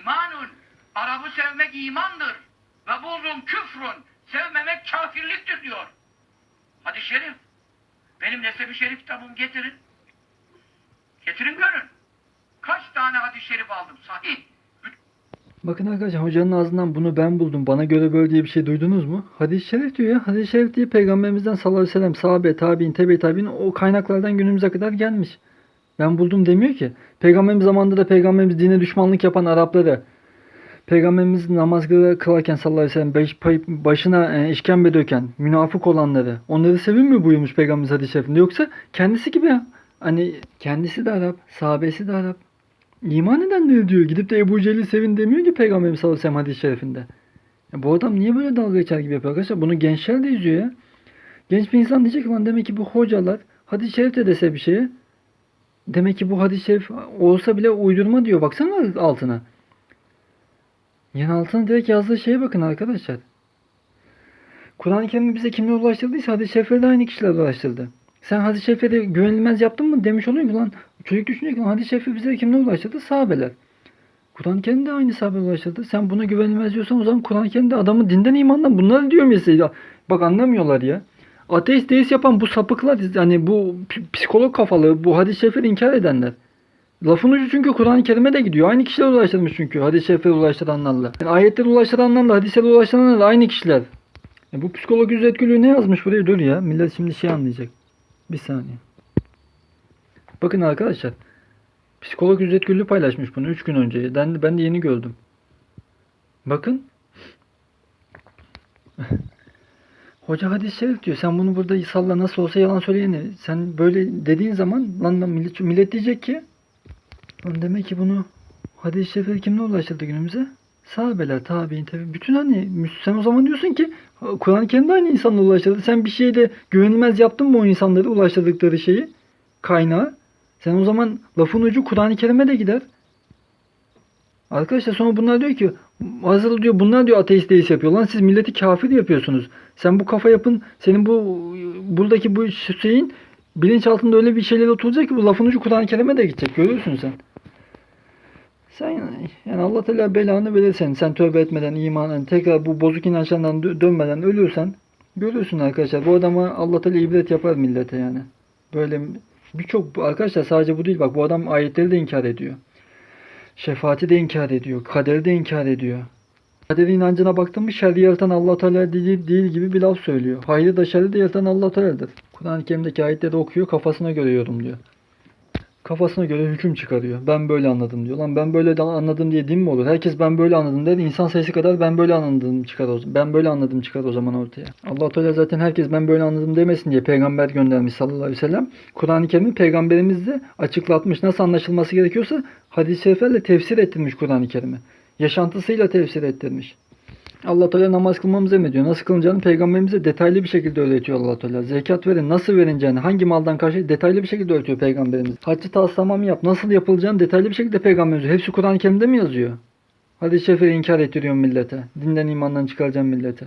imanun. Arabı sevmek imandır. Ve buldum küfrün. Sevmemek kafirliktir diyor. Hadis-i şerif. Benim nesebi şerif kitabımı getirin. Getirin görün. Kaç tane hadis-i şerif aldım sahih. Bakın arkadaşlar hocanın ağzından bunu ben buldum. Bana göre böyle diye bir şey duydunuz mu? Hadis-i şerif diyor ya. Hadis-i şerif diye peygamberimizden sallallahu aleyhi ve sellem sahabe, tabi'in, tebe tabi'in o kaynaklardan günümüze kadar gelmiş. Ben buldum demiyor ki. Peygamberimiz zamanında da peygamberimiz dine düşmanlık yapan Arapları Peygamberimiz namaz kılarken sallallahu aleyhi ve sellem başına e, işkembe döken, münafık olanları onları sevinmiyor buyurmuş Peygamberimiz hadis-i şerifinde. Yoksa kendisi gibi. Hani kendisi de Arap, sahabesi de Arap. İman edenleri diyor. Gidip de Ebu Cehil'i sevin demiyor ki Peygamberimiz sallallahu aleyhi ve sellem hadis-i şerifinde. Ya bu adam niye böyle dalga geçer gibi yapıyor arkadaşlar? Bunu gençler de izliyor ya. Genç bir insan diyecek ki lan demek ki bu hocalar hadis-i şerif de dese bir şeye. Demek ki bu hadis-i şerif olsa bile uydurma diyor. Baksana altına. Yani altına direkt yazdığı şeye bakın arkadaşlar. Kur'an-ı Kerim'i bize kimler ulaştırdıysa hadis-i şerifleri de aynı kişiler ulaştırdı. Sen hadis-i şerifleri güvenilmez yaptın mı demiş oluyor ki lan çocuk düşünecek lan hadis-i şerifi bize kimler ulaştırdı? Sahabeler. Kur'an-ı Kerim de aynı sahabe ulaştırdı. Sen buna güvenilmez diyorsan o zaman Kur'an-ı Kerim'de adamı dinden imandan bunları diyor mesela. Bak anlamıyorlar ya. Ateist deist yapan bu sapıklar hani bu psikolog kafalı bu hadis-i şerifleri inkar edenler. Lafın ucu çünkü Kur'an-ı Kerim'e de gidiyor. Aynı kişiler ulaştırmış çünkü. Hadis-i şerifleri ulaştıranlarla. Yani ayetleri ulaştıranlarla hadisleri ulaştıranlarla aynı kişiler. E bu psikolog yüz Gülü ne yazmış buraya? Dur ya. Millet şimdi şey anlayacak. Bir saniye. Bakın arkadaşlar. Psikolog İzzet Güllü paylaşmış bunu 3 gün önce. Ben ben de yeni gördüm. Bakın. Hoca hadis-i şerif diyor. Sen bunu burada salla nasıl olsa yalan söyleyeni. Sen böyle dediğin zaman lan, lan millet, millet diyecek ki lan demek ki bunu hadis-i şerifleri kimle ulaştırdı günümüze? Sahabeler, tabi'in, tabi. Bütün hani sen o zaman diyorsun ki Kur'an-ı Kerim'de aynı insanla ulaştırdı. Sen bir şeyde güvenilmez yaptın mı o insanları ulaştırdıkları şeyi? Kaynağı. Sen o zaman lafın ucu Kur'an-ı Kerim'e de gider. Arkadaşlar sonra bunlar diyor ki hazır diyor bunlar diyor ateist deist yapıyor. Lan siz milleti kafir yapıyorsunuz. Sen bu kafa yapın senin bu buradaki bu şeyin bilinç altında öyle bir şeyler oturacak ki bu lafın ucu Kur'an-ı Kerim'e de gidecek. Görüyorsun sen. Sen yani, Allah Teala belanı verir senin. Sen tövbe etmeden, imanın tekrar bu bozuk inançlardan dö- dönmeden ölürsen görüyorsun arkadaşlar. Bu adama Allah Teala ibret yapar millete yani. Böyle birçok arkadaşlar sadece bu değil. Bak bu adam ayetleri de inkar ediyor. Şefaati de inkar ediyor. Kaderi de inkar ediyor. Kader inancına baktın mı şerri yaratan Allah Teala değil, değil gibi bir laf söylüyor. Hayrı da şerri de yaratan Allah Teala'dır. Kur'an-ı Kerim'deki ayetleri okuyor kafasına göre yorumluyor. Kafasına göre hüküm çıkarıyor. Ben böyle anladım diyor. Lan ben böyle anladım diye din mi olur? Herkes ben böyle anladım der. İnsan sayısı kadar ben böyle anladım çıkar o zaman. Ben böyle anladım çıkar o zaman ortaya. Allah Teala zaten herkes ben böyle anladım demesin diye peygamber göndermiş sallallahu aleyhi ve sellem. Kur'an-ı Kerim'i peygamberimiz de açıklatmış. Nasıl anlaşılması gerekiyorsa hadis-i şeriflerle tefsir ettirmiş Kur'an-ı Kerim'i. Yaşantısıyla tefsir ettirmiş. Allah Teala namaz kılmamızı emrediyor. Nasıl kılınacağını peygamberimize detaylı bir şekilde öğretiyor Allah Teala. Zekat verin, nasıl verileceğini, hangi maldan karşı detaylı bir şekilde öğretiyor peygamberimiz. Haccı taslama yap, nasıl yapılacağını detaylı bir şekilde peygamberimiz. Hepsi Kur'an-ı Kerim'de mi yazıyor? Hadis-i şerifleri inkar ettiriyor millete. Dinden imandan çıkaracağım millete.